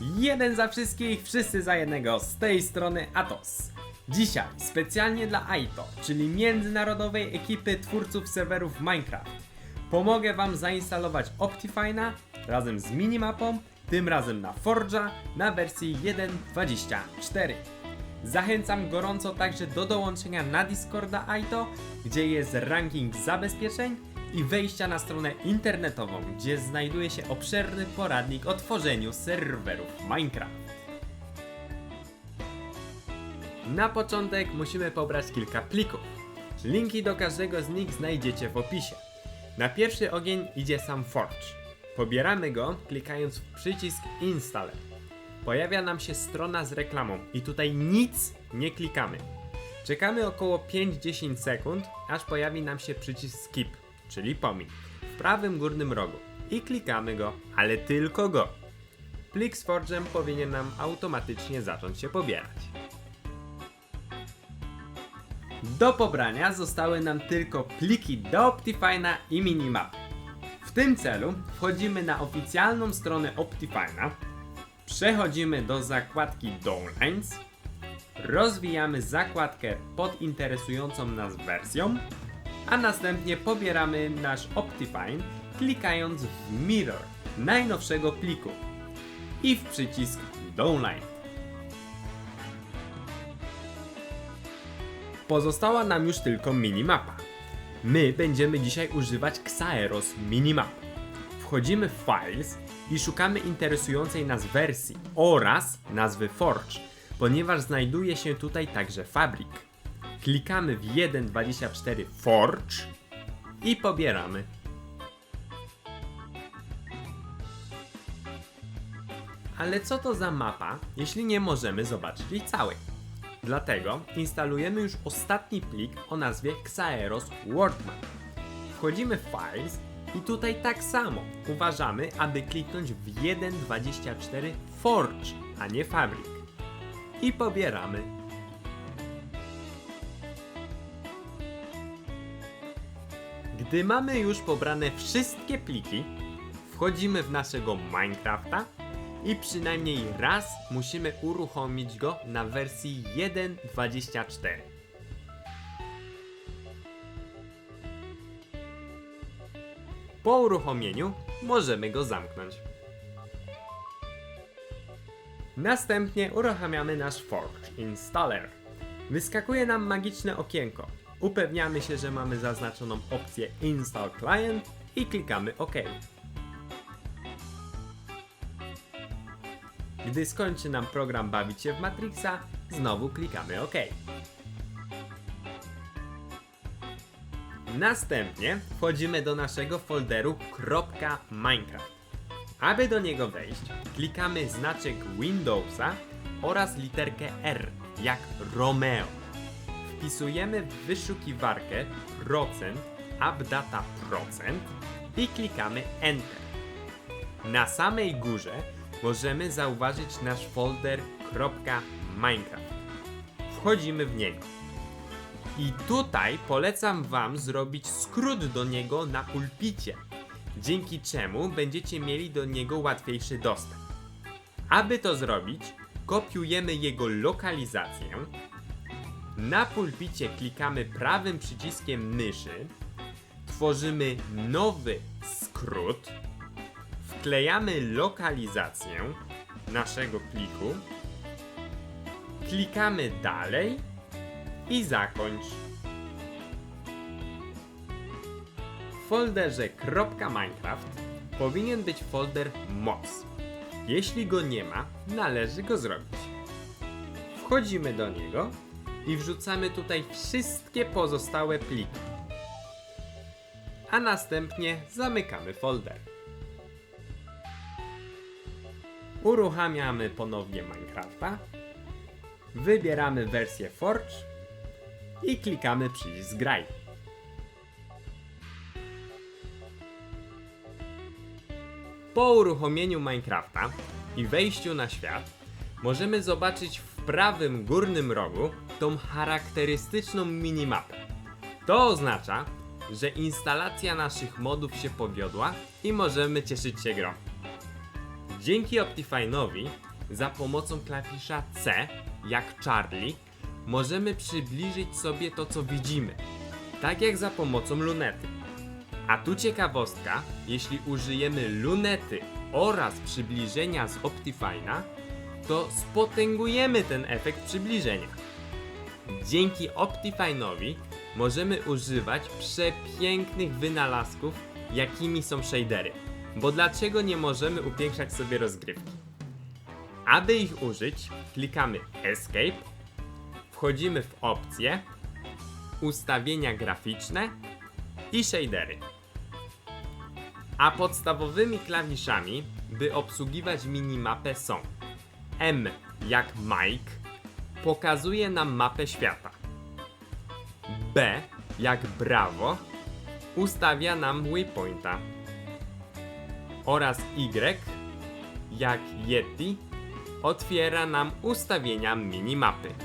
Jeden za wszystkich, wszyscy za jednego, z tej strony Atos. Dzisiaj specjalnie dla Aito, czyli międzynarodowej ekipy twórców serwerów Minecraft, pomogę Wam zainstalować Optifine'a razem z minimapą, tym razem na Forge'a na wersji 1.24. Zachęcam gorąco także do dołączenia na Discorda Aito, gdzie jest ranking zabezpieczeń i wejścia na stronę internetową, gdzie znajduje się obszerny poradnik o tworzeniu serwerów Minecraft. Na początek musimy pobrać kilka plików. Linki do każdego z nich znajdziecie w opisie. Na pierwszy ogień idzie sam Forge. Pobieramy go klikając w przycisk Installer. Pojawia nam się strona z reklamą i tutaj nic nie klikamy. Czekamy około 5-10 sekund, aż pojawi nam się przycisk Skip, czyli pomin, w prawym górnym rogu i klikamy go, ale tylko go. Plik z Forge'em powinien nam automatycznie zacząć się pobierać. Do pobrania zostały nam tylko pliki do Optifine'a i Minimap. W tym celu wchodzimy na oficjalną stronę Optifine'a, przechodzimy do zakładki Downlines, rozwijamy zakładkę pod interesującą nas wersją, a następnie pobieramy nasz Optifine klikając w Mirror najnowszego pliku i w przycisk Downline. Pozostała nam już tylko minimapa. My będziemy dzisiaj używać Xaeros Minimap. Wchodzimy w Files i szukamy interesującej nas wersji oraz nazwy Forge, ponieważ znajduje się tutaj także fabrik. Klikamy w 1.24 Forge i pobieramy. Ale co to za mapa, jeśli nie możemy zobaczyć jej całej? Dlatego instalujemy już ostatni plik o nazwie Xaeros Worldmap. Wchodzimy w Files i tutaj tak samo uważamy, aby kliknąć w 1.24 Forge, a nie Fabric. I pobieramy. Gdy mamy już pobrane wszystkie pliki, wchodzimy w naszego Minecrafta i przynajmniej raz musimy uruchomić go na wersji 1.24. Po uruchomieniu możemy go zamknąć. Następnie uruchamiamy nasz Forge Installer. Wyskakuje nam magiczne okienko. Upewniamy się, że mamy zaznaczoną opcję Install Client i klikamy OK. Gdy skończy nam program bawić się w Matrixa, znowu klikamy OK. Następnie wchodzimy do naszego folderu .minecraft. Aby do niego wejść, klikamy znaczek Windowsa oraz literkę R, jak Romeo. Wpisujemy w wyszukiwarkę procent, updata procent i klikamy Enter. Na samej górze możemy zauważyć nasz folder .minecraft. Wchodzimy w niego. I tutaj polecam Wam zrobić skrót do niego na pulpicie, dzięki czemu będziecie mieli do niego łatwiejszy dostęp. Aby to zrobić, kopiujemy jego lokalizację, na pulpicie klikamy prawym przyciskiem myszy, tworzymy nowy skrót, wklejamy lokalizację naszego pliku, klikamy dalej i zakończ. W folderze .minecraft powinien być folder mods. Jeśli go nie ma, należy go zrobić. Wchodzimy do niego i wrzucamy tutaj wszystkie pozostałe pliki. A następnie zamykamy folder. Uruchamiamy ponownie Minecrafta. Wybieramy wersję Forge i klikamy przycisk Graj. Po uruchomieniu Minecrafta i wejściu na świat możemy zobaczyć w prawym górnym rogu tą charakterystyczną minimapę. To oznacza, że instalacja naszych modów się powiodła i możemy cieszyć się grą. Dzięki Optifine'owi za pomocą klawisza C, jak Charlie, możemy przybliżyć sobie to, co widzimy. Tak jak za pomocą lunety. A tu ciekawostka, jeśli użyjemy lunety oraz przybliżenia z Optifine'a, to spotęgujemy ten efekt przybliżenia. Dzięki Optifine'owi możemy używać przepięknych wynalazków, jakimi są shadery. Bo dlaczego nie możemy upiększać sobie rozgrywki? Aby ich użyć, klikamy Escape, wchodzimy w opcje, ustawienia graficzne i shadery. A podstawowymi klawiszami, by obsługiwać minimapę są M jak Mike, pokazuje nam mapę świata. B jak Bravo, ustawia nam waypointa. Oraz Y jak Yeti, otwiera nam ustawienia minimapy.